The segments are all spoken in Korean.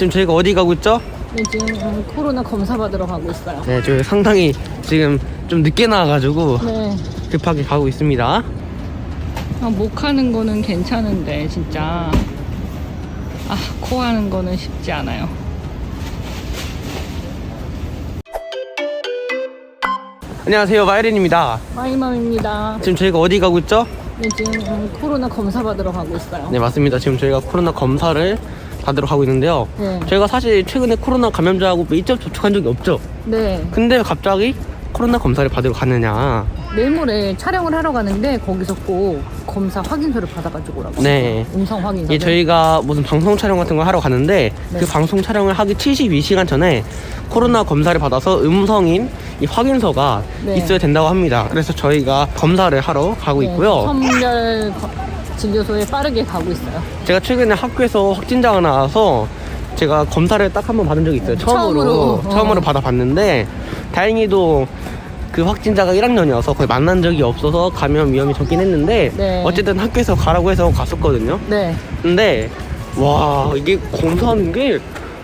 지금 저희가 어디 가고 있죠? 네, 지금 코로나 검사 받으러 가고 있어요. 네, 저희 상당히 지금 좀 늦게 나와가지고 네. 급하게 가고 있습니다. 아, 목 하는 거는 괜찮은데 진짜 아, 코 하는 거는 쉽지 않아요. 안녕하세요, 마이린입니다. 마이맘입니다. 지금 저희가 어디 가고 있죠? 네, 지금 코로나 검사 받으러 가고 있어요. 네, 맞습니다. 지금 저희가 코로나 검사를 받으러 가고 있는데요. 네. 저희가 사실 최근에 코로나 감염자하고 직접 접촉한 적이 없죠. 네. 근데 갑자기 코로나 검사를 받으러 가느냐. 내일 모레 촬영을 하러 가는데 거기서 꼭 검사 확인서를 받아가지고 오라고. 네. 음성 확인서. 예, 저희가 무슨 방송 촬영 같은 거 하러 가는데 네. 그 방송 촬영을 하기 72시간 전에 코로나 검사를 받아서 음성인 이 확인서가 네. 있어야 된다고 합니다. 그래서 저희가 검사를 하러 가고 있고요. 선별 거- 진료소에 빠르게 가고 있어요. 제가 최근에 학교에서 확진자가 나와서 제가 검사를 딱 한 번 받은 적이 있어요. 처음으로 처음으로. 처음으로 어. 받아봤는데 다행히도 그 확진자가 1학년이어서 거의 만난 적이 없어서 감염 위험이 적긴 했는데 네. 어쨌든 학교에서 가라고 해서 갔었거든요. 네. 근데 와 이게 검사하는 게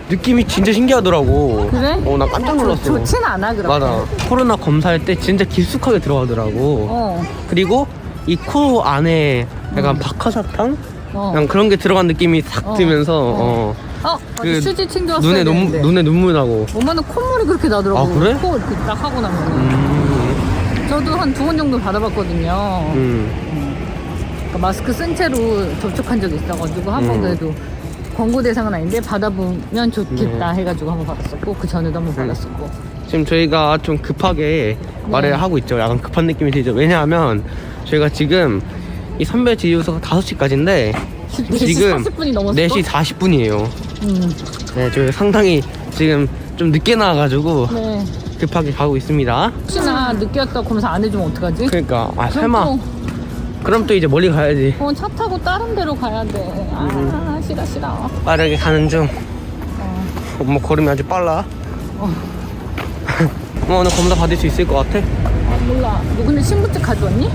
느낌이 진짜 신기하더라고. 그래? 어 나 깜짝 놀랐어. 좋진 않아 그렇게. 맞아. 코로나 검사할 때 진짜 깊숙하게 들어가더라고. 어. 그리고 이 코 안에 약간 박하사탕? 어. 그냥 그런 게 들어간 느낌이 싹 어. 들면서 어. 어, 어, 그 휴지 챙겨왔어야 눈에 눈. 눈에 눈물 나고. 엄마는 콧물이 그렇게 나더라고. 아, 그래? 코 이렇게 딱 하고 나면. 음, 저도 한 두 번 정도 받아봤거든요. 음. 그러니까 마스크 쓴 채로 접촉한 적이 있어가지고 한 번 음. 그래도 권고 대상은 아닌데 받아보면 좋겠다 네. 해가지고 한 번 받았었고 그 전에도 한 번 받았었고. 지금 저희가 좀 급하게 네. 말을 하고 있죠. 약간 급한 느낌이 들죠. 왜냐하면 저희가 지금 이 선배 지휘소가 5시까지인데 4시 지금 40분이 넘었어. 4시 40분이에요. 음. 네, 저희 상당히 지금 좀 늦게 나와가지고 네. 급하게 가고 있습니다. 혹시나 늦게 왔다 검사 안 해주면 어떡하지? 그러니까 아 그럼 설마 또, 그럼 또 이제 멀리 가야지. 어, 차 타고 다른 데로 가야 돼. 음. 아, 싫어, 싫어. 빠르게 가는 중. 어. 엄마 걸음이 아주 빨라. 어. 엄마 오늘 검사 받을 수 있을 것 같아? 아, 몰라. 너 근데 신분증 가져왔니?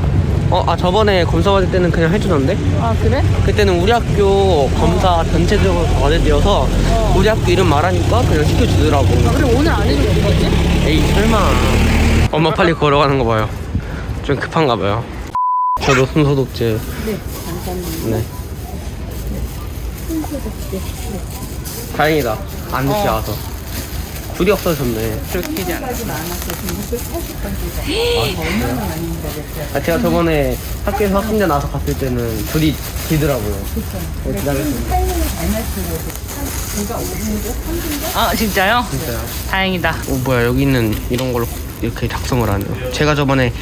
어, 아 저번에 검사 받을 때는 그냥 해주던데? 아, 그래? 그때는 우리 학교 검사 전체적으로 다 받을 때여서 어. 우리 학교 이름 말하니까 그냥 시켜주더라고. 아, 그럼 오늘 안 해주면 어떡하지? 에이 설마. 엄마 빨리 걸어가는 거 봐요. 좀 급한가 봐요. 저도 손소독제. 네, 잠깐만. 네. 다행이다. 안 늦게 어. 와서. 불이 없어졌네. 쫄키지 않아. 아, 제가 저번에 학교에서 확진자 나서 갔을 때는 불이 길더라고요. 네, 기다렸습니다. 아, 진짜요? 진짜요. 다행이다. 어, 뭐야, 여기 있는 이런 걸로 이렇게 작성을 하네요. 제가 저번에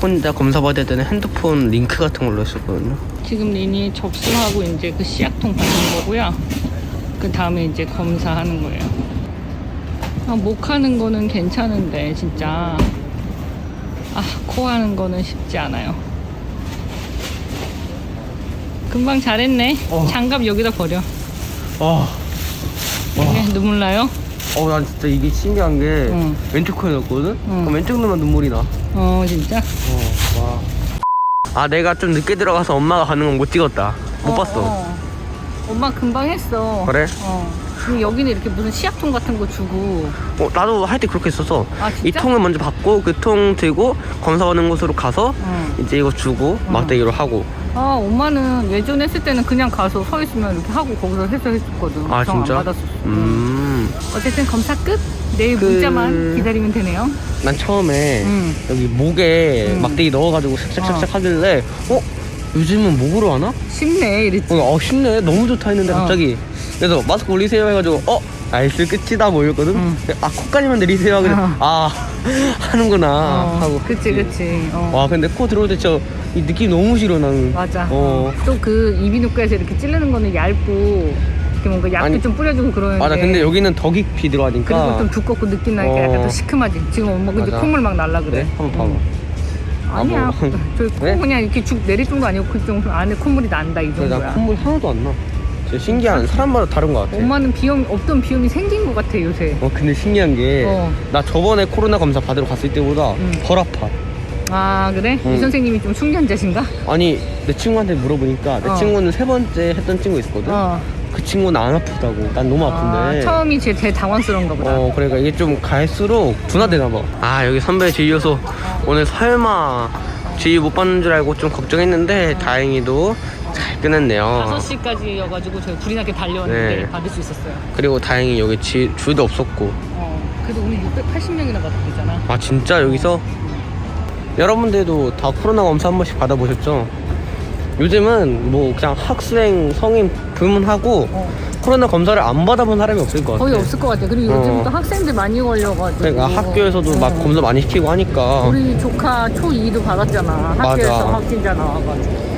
혼자 검사 받을 때는 핸드폰 링크 같은 걸로 했었거든요. 지금 린이 접수하고 이제 그 씨앗통 받는 거고요. 그 다음에 이제 검사하는 거예요. 아, 목 하는 거는 괜찮은데 진짜 아, 코 하는 거는 쉽지 않아요. 금방 잘했네. 어. 장갑 여기다 버려. 아, 네, 눈물 나요? 어, 난 진짜 이게 신기한 게 응. 왼쪽 코에 넣었거든? 응. 그럼 왼쪽 눈만 눈물이 나. 어, 진짜? 어, 와. 아, 내가 좀 늦게 들어가서 엄마가 가는 건 못 찍었다. 못 어, 봤어. 어. 엄마 금방 했어. 그래? 어. 근데 여기는 이렇게 무슨 씨앗통 같은 거 주고. 어, 나도 할 때 그렇게 했었어. 아, 진짜? 이 통을 먼저 받고 그 통 들고 검사하는 곳으로 가서 응. 이제 이거 주고 막대기로 하고. 아, 엄마는 예전에 했을 때는 그냥 가서 서 있으면 이렇게 하고 거기서 해서 했었거든. 아, 정 진짜? 안 받았었어. 음. 어쨌든 검사 끝. 내일 그- 문자만 기다리면 되네요. 난 처음에 응. 여기 목에 응. 막대기 넣어가지고 샥샥샥샥 어. 하길래 어? 요즘은 목으로 하나? 쉽네, 이랬지. 어, 어 쉽네 너무 좋다 했는데 어. 갑자기 그래서 마스크 올리세요 해가지고 어? 나이스 끝이다 뭐 이랬거든? 응. 아 코까지만 내리세요 그래 어. 아 하는구나 어, 하고 그치, 그치. 어. 와 근데 코 들어올 때 진짜 이 느낌 너무 싫어 나는 맞아. 어. 또 그 이비인후과에서 이렇게 찌르는 거는 얇고, 이렇게 뭔가 약도 아니, 좀 뿌려주고 그러는데. 맞아 근데 여기는 더 깊이 들어가니까 그리고 좀 두껍고 느낌 나니까 어. 약간 또 시큼하지. 지금 엄마 근데 맞아. 콧물 막 날라 그래. 그래? 한번 봐봐 응. 아니야. 뭐. 저코 그래? 그냥 이렇게 죽 내릴 정도 아니고 그 정도 안에 콧물이 난다 이 정도야. 난 콧물 하나도 안나 진짜 신기한 사람마다 다른 것 같아 엄마는 비염 없던 비염이 생긴 것 같아 요새. 어 근데 신기한 게 나 어. 저번에 코로나 검사 받으러 갔을 때보다 응. 덜 아파 아 그래? 응. 이 선생님이 좀 숙련자신가? 아니 내 친구한테 물어보니까 내 어. 친구는 세 번째 했던 친구 있었거든 어. 그 친구는 안 아프다고. 난 너무 아픈데. 아, 처음이 제일, 제일 당황스러운가 보다. 어 그러니까 이게 좀 갈수록 둔화되나 봐. 아 여기 선배 주의여서 오늘 설마 주의 못 받는 줄 알고 좀 걱정했는데 다행히도 잘 끝냈네요. 5시까지여가지고 저희 불이 나게 달려왔는데 네. 받을 수 있었어요. 그리고 다행히 여기 지, 줄도 없었고. 어, 그래도 오늘 680명이나 받았잖아. 아 진짜 여기서 여러분들도 다 코로나 검사 한 번씩 받아보셨죠? 요즘은 뭐 그냥 학생 성인 불문하고 어, 코로나 검사를 안 받아본 사람이 없을 것 같아. 거의 없을 것 같아. 그리고 어. 요즘 또 학생들 많이 걸려가지고. 그러니까 학교에서도 막 어. 검사 많이 시키고 하니까 우리 조카 초2도 받았잖아. 맞아. 학교에서 확진자 나와가지고.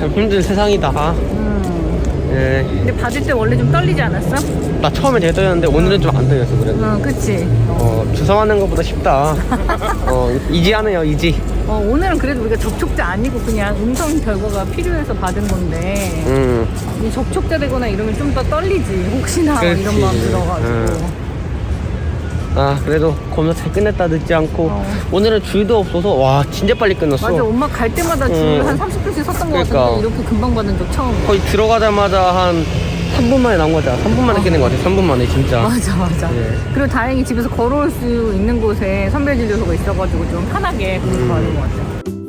참 힘든 세상이다. 음. 예. 근데 받을 때 원래 좀 떨리지 않았어? 나 처음에 되게 떨렸는데 오늘은 좀 안 떨렸어 그래도. 응, 그치. 어 주사하는 것보다 쉽다. 어 이지하네요 이지. 어, 오늘은 그래도 우리가 접촉자 아니고 그냥 음성 결과가 필요해서 받은 건데 음. 이 접촉자 되거나 이러면 좀 더 떨리지 혹시나 뭐 그렇지. 이런 마음 들어가지고 응. 아 그래도 검사 잘 끝냈다 늦지 않고 어. 오늘은 줄도 없어서 와 진짜 빨리 끝났어. 맞아 엄마 갈 때마다 줄 응. 한 30분씩 섰던 거 그러니까. 같은데 이렇게 금방 받은 적 처음이야 거의 들어가자마자 한 3분 만에 나온 거잖아. 3분 만에 끝낸 거 같아. 3분 만에 진짜. 맞아 맞아 예. 그리고 다행히 집에서 걸어올 수 있는 곳에 선별 진료소가 있어가지고 좀 편하게 그렇게 음. 가는 것 같아